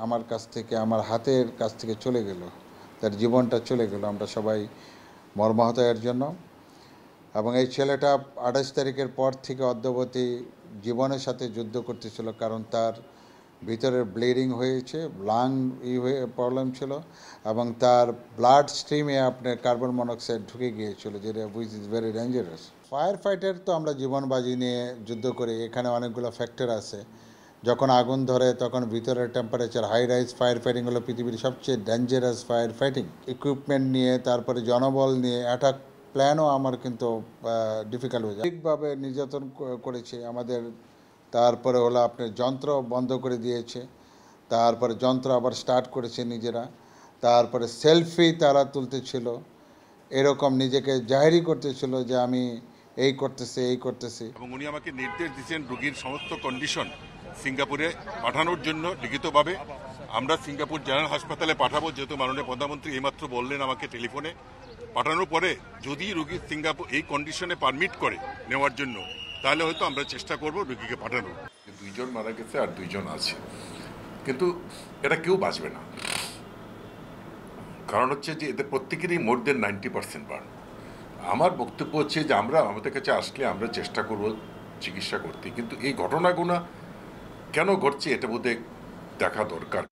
আমার কাছ থেকে, আমার হাতের কাছ থেকে চলে গেল। তার জীবনটা চলে গেল। আমরা সবাই মর্মাহত এর জন্য। এবং এই ছেলেটা আঠাশ তারিখের পর থেকে অদ্যবধি জীবনের সাথে যুদ্ধ করতেছিল, কারণ তার ভিতরের ব্লিডিং হয়েছে, লাং ই হয়ে, প্রবলেম ছিল, এবং তার ব্লাড স্ট্রিমে আপনার কার্বন মনোক্সাইড ঢুকে গিয়েছিল, যেটা which is very dangerous fire fighter তো আমরা জীবন বাজি নিয়ে যুদ্ধ করি, এখানে অনেকগুলো ফ্যাক্টর আছে। যখন আগুন ধরে, তখন ভিতরের temperature high rise fire fighting হলো পৃথিবীর সবচেয়ে ডেঞ্জারাস ফায়ার ফাইটিং ইকুইপমেন্ট নিয়ে, তারপরে জনবল নিয়ে অ্যাটাক প্ল্যানও আমার কিন্তু ডিফিকাল্ট হয়ে যায়। ঠিকভাবে নির্যাতন করেছে আমাদের, তারপরে হলো আপনার যন্ত্র বন্ধ করে দিয়েছে, তারপরে যন্ত্র আবার স্টার্ট করেছে নিজেরা, তারপরে সেলফি তারা তুলতেছিল, এরকম নিজেকে জাহিরি করতেছিল যে আমি এই করতেছি এই করতেছি। এবং উনি আমাকে নির্দেশ দিয়েছেন রোগীর সমস্ত কন্ডিশন সিঙ্গাপুরে পাঠানোর জন্য লিখিতভাবে আমরা সিঙ্গাপুর জেনারেল হাসপাতালে পাঠাবো, যেহেতু মাননীয় প্রধানমন্ত্রী এইমাত্র বললেন আমাকে টেলিফোনে। পাঠানোর পরে যদি রুগী সিঙ্গাপুর এই কন্ডিশনে পারমিট করে নেওয়ার জন্য, তাহলে হয়তো আমরা চেষ্টা করব রুগীকে পাঠানো দুইজন মারা গেছে আর দুইজন আছে। কিন্তু এটা কেউ বাঁচবে না। কারণ হচ্ছে যে এদের প্রত্যেকেরই more than ninety percent burn আমার বক্তব্য হচ্ছে যে আমরা, আমাদের কাছে আসলে আমরা চেষ্টা করব চিকিৎসা করতে। কিন্তু এই ঘটনাগুলো কেন ঘটছে এটা বোধহয় দেখা দরকার।